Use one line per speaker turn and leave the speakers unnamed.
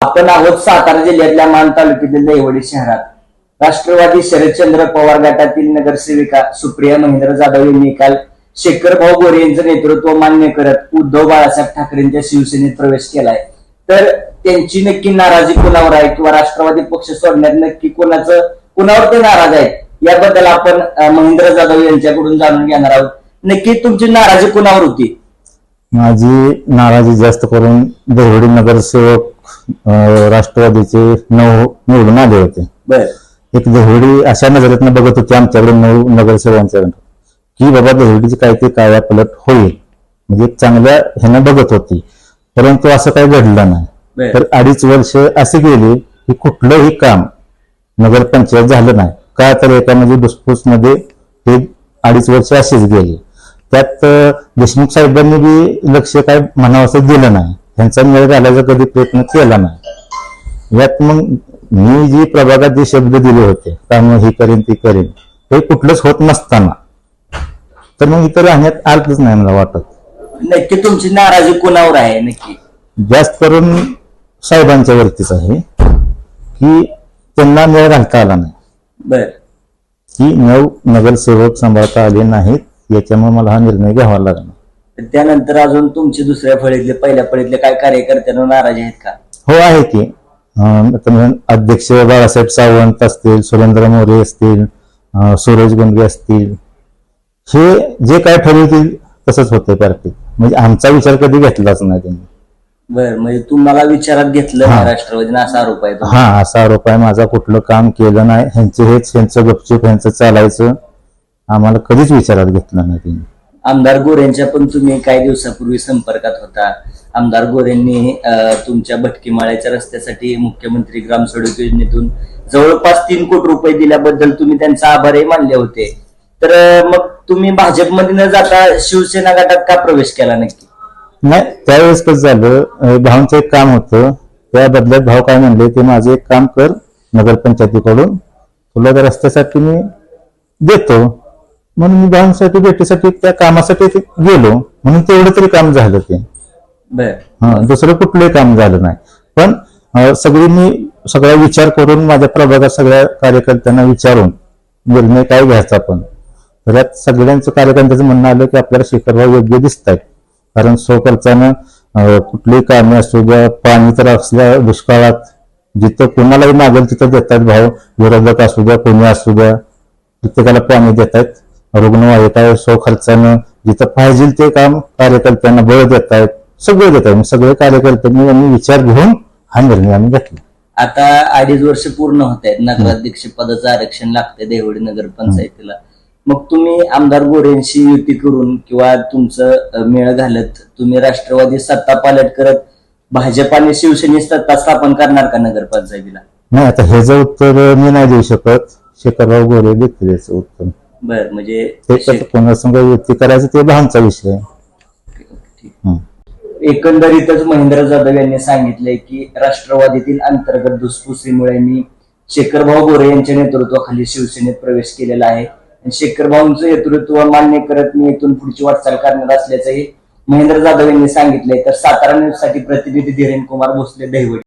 आपण आहोत सातारा जिल्ह्यातल्या मान तालुक्यातील दैवडी शहरात. राष्ट्रवादी शरदचंद्र पवार गटातील नगरसेविका सुप्रिया महेंद्र जाधव यांनी काल शेखर भाऊ गोरे यांचं नेतृत्व मान्य करत उद्धव बाळासाहेब ठाकरेंच्या शिवसेनेत प्रवेश केलाय. तर त्यांची नक्की नाराजी कोणावर आहे किंवा राष्ट्रवादी पक्ष सोडण्यात नक्की कोणाचं कोणावर ते नाराज आहेत याबद्दल आपण महेंद्र जाधव यांच्याकडून जाणून घेणार आहोत. नक्की तुमची नाराजी कोणावर होती?
माझी नाराजी जास्त करून देवडी नगरसेवक राष्ट्रवादीचे नऊ निवडून आले होते. एक देवडी अशा नजरेतनं बघत होती आमच्याकडे नऊ नगरसेवकांच्याकडे की बाबा देवडीची काहीतरी कायापलट होईल. म्हणजे चांगल्या ह्यानं बघत होती. परंतु असं काही घडलं नाही. तर अडीच वर्ष असे गेली की कुठलंही काम नगरपंचायत झालं नाही. का तर एका म्हणजे डुसफूसमध्ये ते अडीच वर्ष अशीच गेली. त्यात देशमुख साहेबांनी बी लक्ष काय म्हणावं असं दिलं नाही. त्यांचा मेळ घालायचा कधी प्रयत्न केला नाही. यात मग मी जी प्रभागात जे शब्द दिले होते काम ही करेन ती करेन हे कुठलंच होत नसताना. तर मग इतर राहण्यात आलंच नाही मला वाटत.
नक्की तुमची नाराजी कोणावर आहे नक्की?
जास्त करून साहेबांच्या वरतीच आहे की त्यांना मेळ घालता आला नाही.
बर.
की नऊ नगरसेवक सांभाळता आले नाहीत याच्यामुळे मला हा निर्णय घ्यावा लागला.
त्यानंतर अजून तुमचे दुसऱ्या फळीतले पहिल्या फळीतले काय कार्यकर्त्यांना नाराज आहेत का?
हो आहे की. अं, आता अध्यक्ष बाळासाहेब सावंत असतील सुरेंद्र मोरे असतील अं, सूरज गुंडगे असतील हे जे काय ठरवतील तसंच होतंय पार्टीत म्हणजे आमचा विचार कधी घेतलाच नाही त्यांनी.
बर म्हणजे तुम्हाला विचारात घेतलं
हा.
राष्ट्रवादीने असा आरोप आहे तो.
हा असा आरोप आहे. माझा कुठलं काम केलं नाही. ह्यांचे हेच ह्यांचं गपचूप ह्यांचं चालायचं. आम्हाला कधीच विचारात घेतलं नाही त्यांनी.
आमदार गोऱ्यांच्या पण तुम्ही काही दिवसापूर्वी संपर्कात होता. आमदार गोऱ्यांनी तुमच्या भटकीमाळ्याच्या रस्त्यासाठी मुख्यमंत्री ग्राम सडक योजनेतून जवळपास तीन कोटी रुपये दिल्याबद्दल तुम्ही त्यांचा आभारही मानले होते. तर मग तुम्ही भाजपमध्ये न जाता शिवसेना गटात का प्रवेश केला नक्की?
नाही त्यावेळेस कसं झालं अं, भाऊंचं एक काम होतं. त्या बदल्यात भाऊ काय म्हणले ते माझं एक काम कर नगरपंचायतीकडून तुला त्या रस्त्यासाठी मी देतो. म्हणून मी भाऊंसाठी भेटीसाठी त्या कामासाठी ते गेलो. म्हणून तेवढं तरी काम झालं ते. हा दुसरं कुठलंही काम झालं नाही. पण सगळी मी सगळा विचार करून माझ्या प्रभागात सगळ्या कार्यकर्त्यांना विचारून निर्णय काय घ्यायचा आपण? तर यात सगळ्यांचं कार्यकर्त्याचं म्हणणं आलं की आपल्याला शिखरभाव योग्य दिसत आहेत कारण स्वखर्चानं कुठलीही कामे असू द्या पाणी तर असल्या दुष्काळात जिथं कोणालाही मागेल तिथं देतात भाव विरोधक असू द्या कोणी असू द्या प्रत्येकाला पाणी देत रुग्णवाहिका स्वखर्चानं जिथं पाहिजे ते काम कार्यकर्त्यांना बळ देत आहेत सगळे देत आहेत सगळे कार्यकर्त्यांनी आम्ही विचार घेऊन हा निर्णय आम्ही घेतला.
आता अडीच वर्ष पूर्ण होत आहेत नगराध्यक्ष पदाचं आरक्षण लागतंय देवडी नगर पंचायतीला. मग तुम्ही आमदार गोरेंशी युती करून किंवा तुमचं मेळ घालत तुम्ही राष्ट्रवादी सत्ता पालट करत भाजप आणि शिवसेने सत्ता स्थापन करणार का नगर पंचायतीला?
नाही आता ह्याचं उत्तर मी नाही देऊ शकत. शेखरराव गोरे देतील याचं उत्तर.
बर म्हणजे
ते कसं कोणासंग युती करायचं ते भावांचा विषय. आहे.
एकंदरीतच महेंद्र जाधव यांनी सांगितलंय की राष्ट्रवादीतील अंतर्गत धुसफुसीमुळे मी शेखरभाऊ गोरे यांच्या नेतृत्वाखाली शिवसेनेत प्रवेश केलेला आहे. आणि शेखरभाऊंचं नेतृत्व मान्य करत मी इथून पुढची वाटचाल करणार असल्याचंही महेंद्र जाधव यांनी सांगितलंय. तर सातारा न्यूजसाठी प्रतिनिधी धीरेन कुमार भोसले दहिवडी